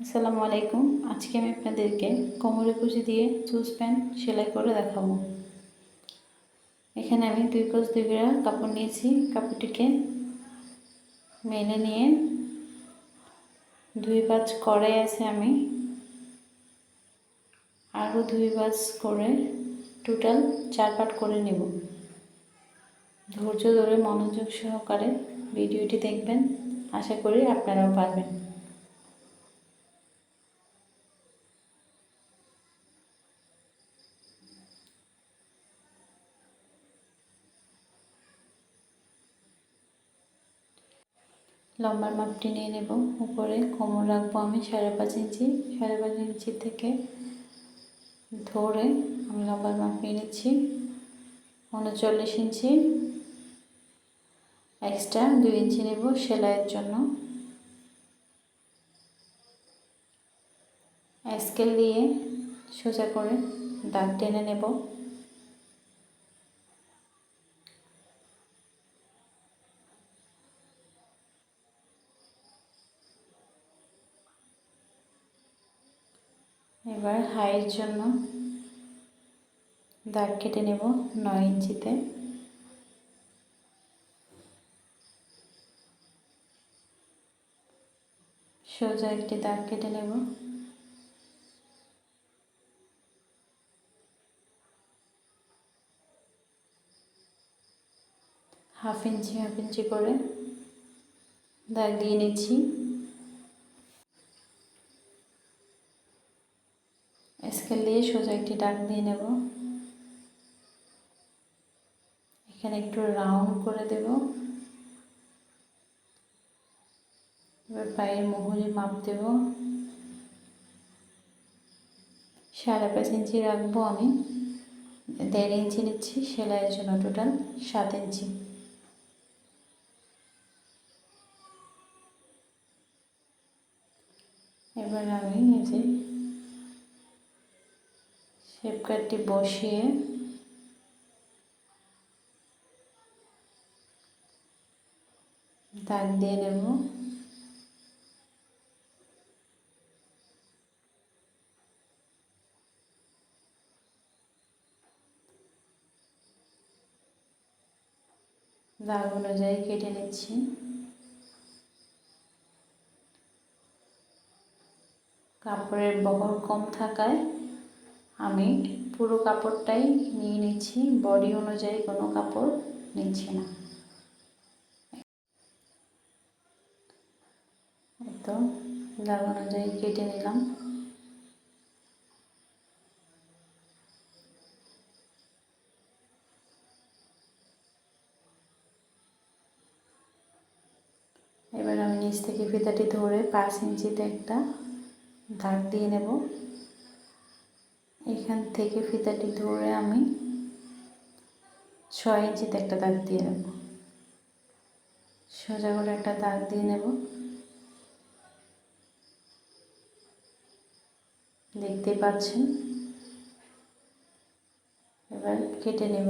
আসসালামু আলাইকুম। আজকে আমি আপনাদেরকে কোমরে কুচি দিয়ে চুজ প্যান্ট সেলাই করে দেখাবো। এখানে আমি দুই কোচ দুই গ্রা কাপড় নিয়েছি। কাপড়টিকে মেলে নিয়ে দুই বাজ করে আছে আমি। আরও দুই বাজ করে টোটাল চার পাট করে নেব। ধৈর্য ধরে মনোযোগ সহকারে ভিডিওটি দেখবেন। আশা করি আপনারাও পারবেন। লম্বার মাপটি নিয়ে নেব। উপরে কোমর রাখব আমি সাড়ে পাঁচ ইঞ্চি। সাড়ে পাঁচ ইঞ্চি থেকে ধরে আমি লম্বার মাপ নিয়ে নিচ্ছি। উনচল্লিশ ইঞ্চি। এক্সট্রা দুই ইঞ্চি নেব সেলাইয়ের জন্য। স্কেল দিয়ে সোজা করে দাগ টেনে নেব। এবার হাইয়ের জন্য দাগ কেটে নেব নয় ইঞ্চিতে। সোজা একটি দাগ কেটে নেব। হাফ ইঞ্চি হাফ ইঞ্চি করে দাগ দিয়ে নিচ্ছি স্কেল দিয়ে সোজা একটি দাগ দিয়ে নেব। এখানে একটু রাউন্ড করে দেব। এবার পায়ের মুহুরি মাপ দেব। সাড়ে পাঁচ ইঞ্চি রাখব আমি। দেড় ইঞ্চি নিচ্ছি, সেলাইয়ের জন্য টোটাল সাত ইঞ্চি। এবার আমি এই শেপ কাটটি বসিয়ে দাগ দিয়ে নেব। দাগ অনুযায়ী কেটে নিচ্ছি। কাপড়ের বহর কম থাকায় আমি পুরো কাপড়টাই নিয়ে নিচ্ছি বডি অনুযায়ী কোনো কাপড় নিচ্ছি না। তো, দাগ অনুযায়ী কেটে নিলাম। এবার আমি নিচ থেকে ফিতাটি ধরে পাঁচ ইঞ্চিতে একটা দাগ দিয়ে নেব। এখান থেকে ফিতাটি ধরে আমি ছয় ইঞ্চিতে একটা দাগ দিয়ে নেব। সোজা করে একটা দাগ দিয়ে নেব। দেখতে পাচ্ছেন? এবার কেটে নেব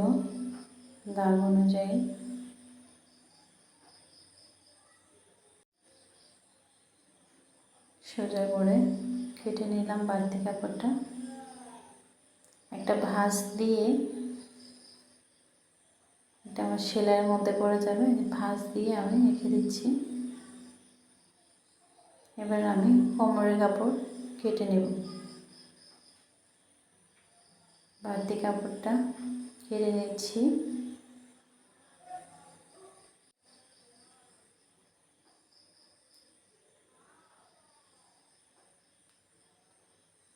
দাগ অনুযায়ী। সোজা করে কেটে নিলাম বাড়তি কাপড়টা। একটা ভাঁজ দিয়ে এটা আমার সেলাইয়ের মধ্যে পড়ে যাবে। ভাঁজ দিয়ে আমি রেখে দিচ্ছি। এবার আমি কোমরের কাপড় কেটে নেব। বাড়তি কাপড়টা কেটে নিচ্ছি।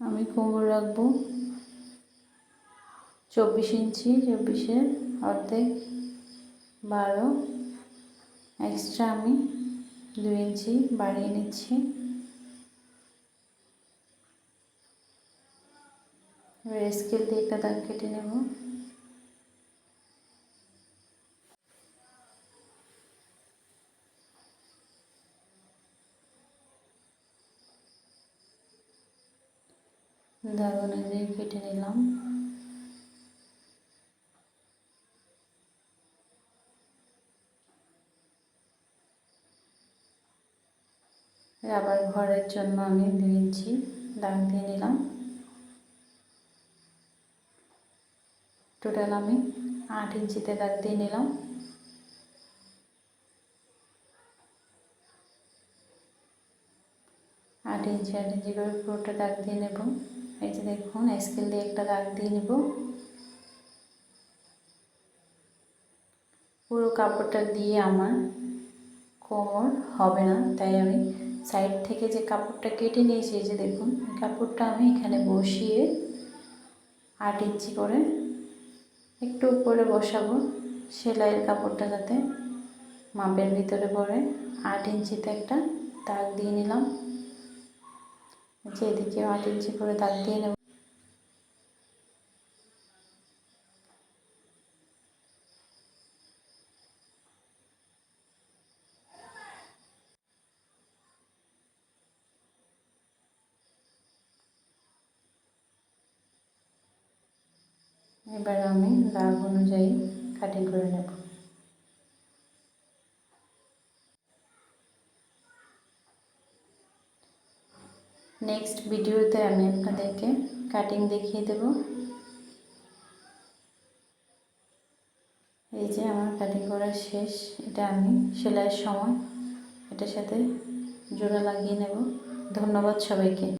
আমি কোমর রাখব। চব্বিশ ইঞ্চি, চব্বিশের অর্ধেক বারো। এক্সট্রা আমি দুই ইঞ্চি বাড়িয়ে নিচ্ছি। এবার স্কেল দিয়ে একটা দাগ কেটে নেব। দাগ অনুযায়ী কেটে নিলাম। রাবার ঘরের জন্য আমি দুই ইঞ্চি দাগ দিয়ে নিলাম। টোটাল আমি আট ইঞ্চিতে দাগ দিয়ে নিলাম। আট ইঞ্চি আট ইঞ্চি করে পুরোটা দাগ দিয়ে নেব। এই যে দেখুন স্কেল দিয়ে একটা দাগ দিয়ে নেব। পুরো কাপড়টা দিয়ে আমার কোমর হবে না, তাই আমি সাইড থেকে যে কাপড়টা কেটে নিয়েছি যে দেখুন কাপড়টা আমি এখানে বসিয়ে আট ইঞ্চি করে একটু উপরে বসাবো। সেলাইয়ের কাপড়টা যাতে মাপের ভিতরে পড়ে। আট ইঞ্চিতে একটা দাগ দিয়ে নিলাম। যে এদিকে আট ইঞ্চি করে দাগ দিয়ে নেব। এবার আমি দাগ অনুযায়ী কাটিং করে নেব। নেক্সট ভিডিওতে আমি আপনাদেরকে কাটিং দেখিয়ে দেব। এই যে আমার কাটিং করা শেষ, এটা আমি সেলাইয়ের সময় এটার সাথে জোড়া লাগিয়ে নেব। ধন্যবাদ সবাইকে।